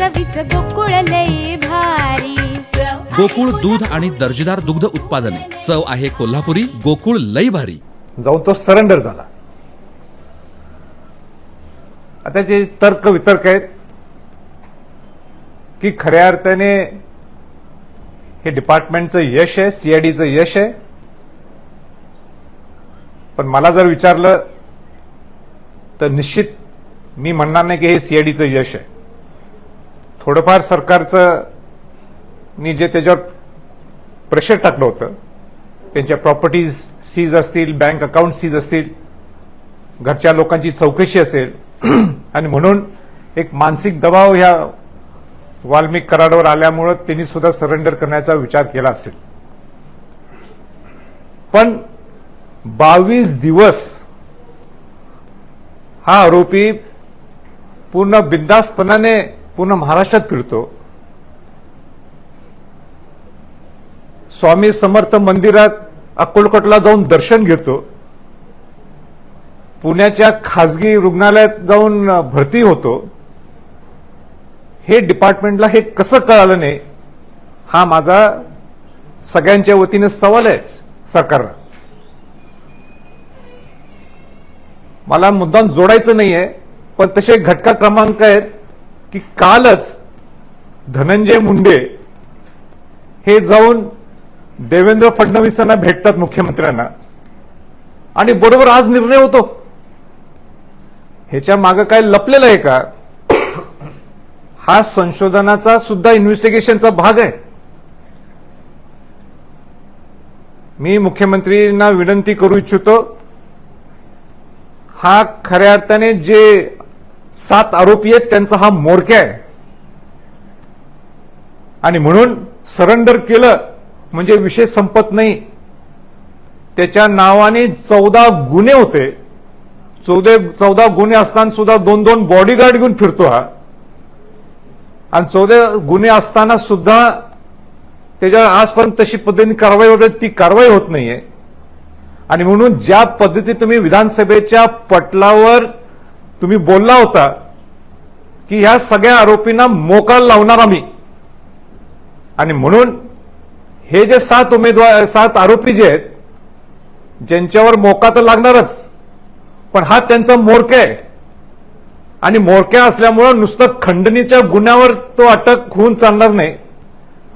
चवीच गोकुळ लई भारी. गोकुळ दूध आणि दर्जेदार दुग्ध उत्पादने. चव आहे कोल्हापुरी गोकुळ लई भारी. जाऊन तो सरेंडर झाला. आता जे तर्क वितर्क आहेत की खऱ्या अर्थाने हे डिपार्टमेंटचं यश आहे सीआयडीचं यश आहे. पण मला जर विचारलं तर निश्चित मी म्हणणार नाही की हे सीआयडीचं यश आहे. थोडंफार सरकारचं नी जे त्याच्यावर प्रेशर टाकलं होतं त्यांच्या प्रॉपर्टीज सीज असतील बँक अकाउंट सीज असतील घरच्या लोकांची चौकशी असेल आणि म्हणून एक मानसिक दबाव ह्या वाल्मिक कराडवर आल्यामुळं त्यांनी सुद्धा सरेंडर करण्याचा विचार केला असेल. पण बावीस दिवस हा आरोपी पूर्ण बिंदास्तपणाने पूर्ण महाराष्ट्रात फिरतो. स्वामी समर्थ मंदिरात अक्कलकोटला जाऊन दर्शन घेतो. पुण्याच्या खासगी रुग्णालयात जाऊन भरती होतो. हे डिपार्टमेंटला हे कसं कळालं नाही हा माझा सगळ्यांच्या वतीने सवाल आहे सरकारला. मला मुद्दाम जोडायचं नाहीये पण तसे घटका क्रमांक आहेत की कालच धनंजय मुंडे हे जाऊन देवेंद्र फडणवीसांना भेटतात मुख्यमंत्र्यांना. आणि बरोबर आज निर्णय होतो. ह्याच्या मागे काय लपलेलं आहे का? हा संशोधनाचा सुद्धा इन्व्हेस्टिगेशनचा भाग आहे. मी मुख्यमंत्रींना विनंती करू इच्छितो हा खऱ्या अर्थाने जे सात आरोपी आहेत त्यांचा हा मोरक्या आहे. आणि म्हणून सरेंडर केलं म्हणजे विषय संपत नाही. त्याच्या नावाने चौदा गुन्हे होते. चौदा चौदा गुन्हे असताना सुद्धा दोन दोन बॉडीगार्ड घेऊन फिरतो हा. आणि चौदा गुन्हे असताना सुद्धा त्याच्यावर आजपर्यंत तशी पद्धतीने कारवाई वगैरे ती कारवाई होत नाहीये. आणि म्हणून ज्या पद्धती तुम्ही विधानसभेच्या पटलावर तुम्ही बोलला होता की ह्या सगळ्या आरोपींना मोकाल लावणार आम्ही. आणि म्हणून हे जे सात उमेदवार सात आरोपी जे आहेत ज्यांच्यावर मोका तर लागणारच पण हा त्यांचा मोरक्या आहे. आणि मोरक्या असल्यामुळं नुसतं खंडणीच्या गुन्ह्यावर तो अटक होऊन चालणार नाही.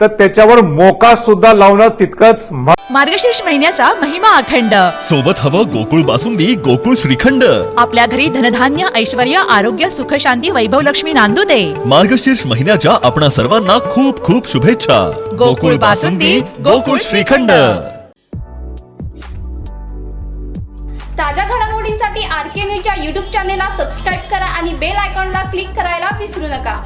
तर त्याच्यावर मोका सुद्धा लावणं तितकंच मार्गशीर्ष महिन्याचा महिमा अखंड. सोबत हवं गोकुळ बासुंदी गोकुळ श्रीखंड. आपल्या घरी धनधान्य ऐश्वर आरोग्य सुख शांती वैभव लक्ष्मी नांदू दे. मार्गशीर्ष महिन्याच्या आपणा सर्वांना खूप खूप शुभेच्छा. गोकुळ बासुंदी, गोकुळ श्रीखंड. ताज्या घडामोडींसाठी आर के न्यूजच्या यूट्यूब चॅनेलला सबस्क्राईब करा आणि बेल आयकॉनला क्लिक करायला विसरू नका.